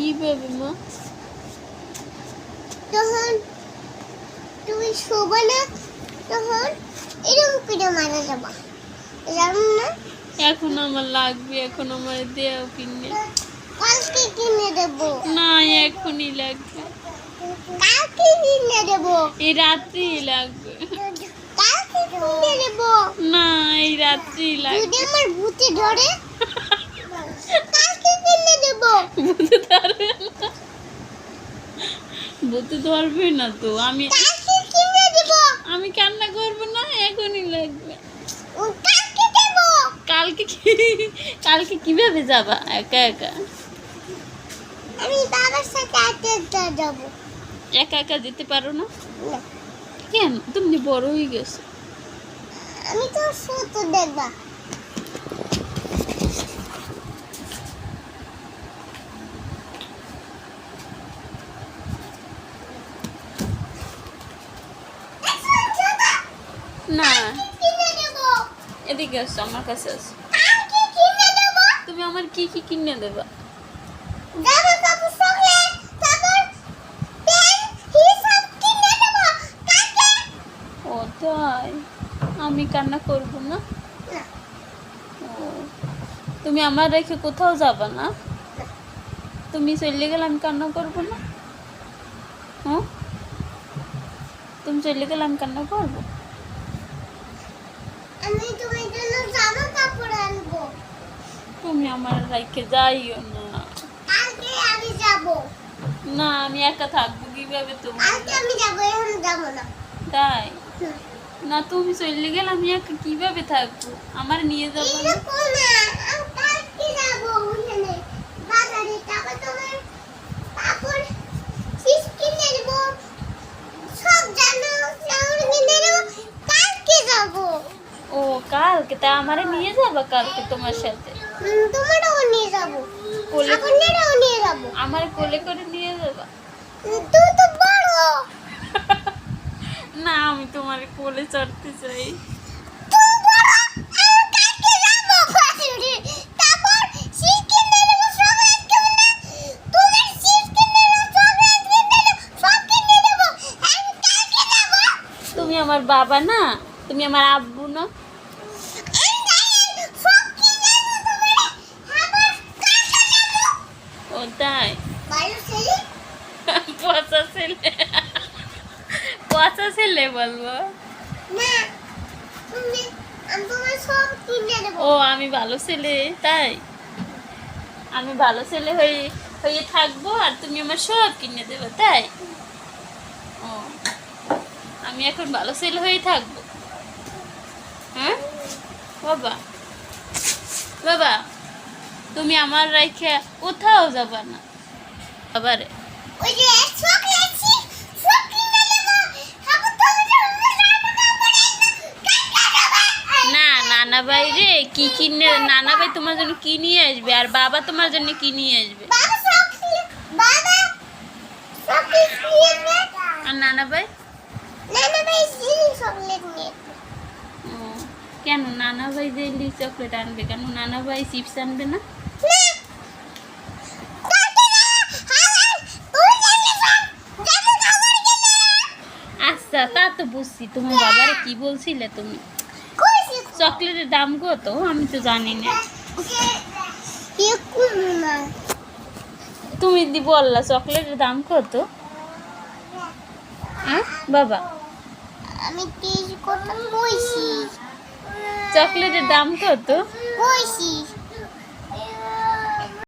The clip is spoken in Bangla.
কীভাবে মা তখন তুমি শোবে না তখন এরকম করে মারা যাবা। জানো না? এখন আমার লাগবে এখন আমার দেও কিনে। কালকে কিনে দেবো। না এখনই লাগবে। কালকে কিনে দেবো। এই রাত্রি লাগবে। কালকে কিনে দেবো। না এই রাত্রি যদি লাগবে। আমার ভূতে ধরে বুঝতে পারবে বুঝতে পারবে না তো আমি কালকে আমি কান্না করব না এখনই লাগবে। কালকে কালকে কীভাবে যাবা একা একা? আমি বাবার সাথে যাব একা একা যেতে পারো না? না, কেন? তুমি বড় হয়ে গেছো। আমি তো ছোট দেখবা। না। এদিকে আসো আমার কাছে আসো। তুমি আমার কি কি কিনে দেবা? ও তাই? আমি কান্না করব না? তুমি আমার রেখে কোথাও যাবা না? তুমি চলে গেলে আমি কান্না করব না? হ্যাঁ তুমি চলে গেলে আমি কান্না করব? আমি তোমার জন্য জামা কাপড় আনব। তুমি আমার রাইকে যাইও না। আজকে আমি যাব। না আমি একা থাকব কীভাবে তোমার আজকে আমি যাব এখন যাব না। তাই? না তুমি চলে গেলে আমি একা কীভাবে থাকব? আমার নিয়ে যাব না এরকম না আমি কালকে যাব ওখানে বাজারে তারপর তোমার কাপড় চিজ কিনে দেবো সব জানো চাউল কিনে দেবো কালকে যাব ও কালকে? তা আমারে নিয়ে যাবা কালকে তোমার সাথে? তোমারও নিয়ে যাব। কোলে আপনারাও নিয়ে যাব। আমার কোলে করে নিয়ে যাবা? তুমি তো বড়। না আমি তোমার কোলে চড়তে চাই। আমার বাবা না? তুমি আমার আব্বু না? ছেলে। পচা ছেলে। পচা ছেলে বলব? ও আমি ভালো ছেলে তাই? আমি ভালো ছেলে হয়ে হয়ে থাকব আর তুমি আমার সব কিনে দেবে তাই? ও আমি এখন ভালো ছেলে হয়ে থাকব। হ্যাঁ? বাবা। বাবা তুমি আমার রেখে কোথাও যাবা না। বাবারে না নানা ভাই রে কি কিনে নানা ভাই তোমার জন্য কি নিয়ে আসবে? আর বাবা তোমার জন্য কি নিয়ে আসবে? আর নানা ভাই না না ভাই চকলেট নিয়ে কেন? নানা ভাই যে লি চকলেট আনবে কেন? নানা ভাই চিপস আনবে না? আচ্ছা তা তো বুঝছি। তোমার বাবারে কি বলছিলে তুমি? চকলেটের দাম কত? আমি তো জানি না। কে তুমি দি বললা চকলেটের দাম কত? বাবা। আমি তেজ কথা কইছি চকলেটের দাম কত?